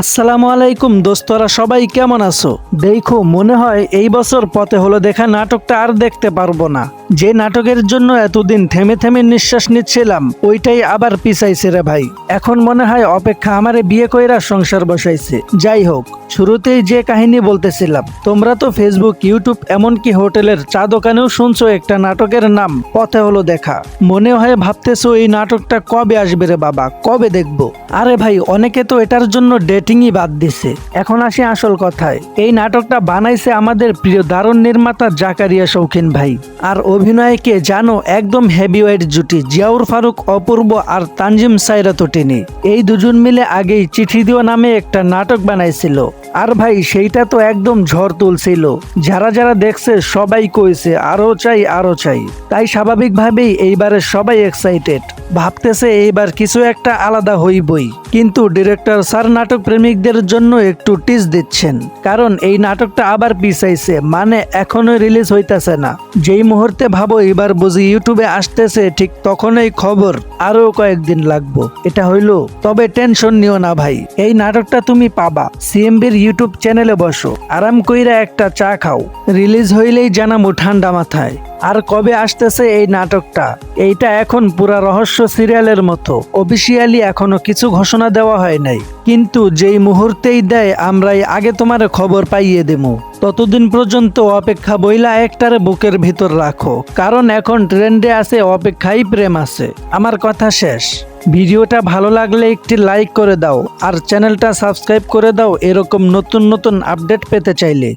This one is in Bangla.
আসসালামু আলাইকুম, দোস্তরা সবাই কেমন আছো? দেখো, মনে হয় এই বছর পথে হলো দেখা নাটকটা আর দেখতে পারব না। যে নাটকের জন্য এতদিন থেমে থেমে নিঃশ্বাস নিচ্ছিলাম, ওইটাই আবার পিছাইছে রে ভাই। এখন মনে হয় অপেক্ষা আমারে বিয়ে কইরা সংসার বসাইছে। যাই হোক, শুরুতেই যে কাহিনী বলতেছিলাম, তোমরা তো ফেসবুক ইউটিউব এমনকি হোটেলের চা দোকানেও শুনছো একটা নাটকের নাম, পথে হলো দেখা। মনে হয় ভাবতেছো এই নাটকটা কবে আসবে রে বাবা, কবে দেখব? আরে ভাই, অনেকে তো এটার জন্য ডেটিংই বাদ দিছে। এখন আসি আসল কথায়। এই নাটকটা বানাইছে আমাদের প্রিয় দারুণ নির্মাতা জাকারিয়া শৌখিন ভাই। আর অভিনয়কে জানো একদম হেভিওয়েট জুটি, জিয়াউর ফারুক, অপূর্ব আর তানজিম সাইরা টিনি এই দুজন মিলে আগেই চিঠি দিও নামে একটা নাটক বানাইছিল। আর ভাই, সেইটা তো একদম ঝড় তুলছিল। যারা যারা দেখছে সবাই কইছে, আরও চাই আরও চাই। তাই স্বাভাবিকভাবেই এইবারে সবাই এক্সাইটেড ভাবতেছে এইবার কিছু একটা আলাদা হইবই। কিন্তু ডিরেক্টর স্যার নাটক প্রেমিকদের জন্য একটু টিস দিচ্ছেন। কারণ এই নাটকটা আবার পিছাইছে মানে এখনও রিলিজ হইতাছে না। যেই মুহূর্তে ভাবো এবার বুঝি ইউটিউবে আসতেছে, ঠিক তখনই খবর আরও কয়েকদিন লাগবো। এটা হইল, তবে টেনশন নিও না ভাই, এই নাটকটা তুমি পাবা। সিএমবির ইউটিউব চ্যানেলে বসো, আরাম কইরা একটা চা খাও। রিলিজ হইলেই জানাব ঠান্ডা মাথায়। আর কবে আসতেছে এই নাটকটা? এইটা এখন পুরা রহস্য সিরিয়ালের মতো। অফিসিয়ালি এখনও কিছু ঘোষণা দেওয়া হয় নাই। কিন্তু যেই মুহূর্তেই দেয়, আমরাই আগে তোমার খবর পাইয়ে দেবো। ততদিন পর্যন্ত অপেক্ষা বইলা একটারে বুকের ভিতর রাখো। কারণ এখন ট্রেন্ডে আছে, অপেক্ষাই প্রেম আছে। আমার কথা শেষ। ভিডিওটা ভালো লাগলে একটি লাইক করে দাও। আর চ্যানেলটা সাবস্ক্রাইব করে দাও, এরকম নতুন নতুন আপডেট পেতে চাইলে।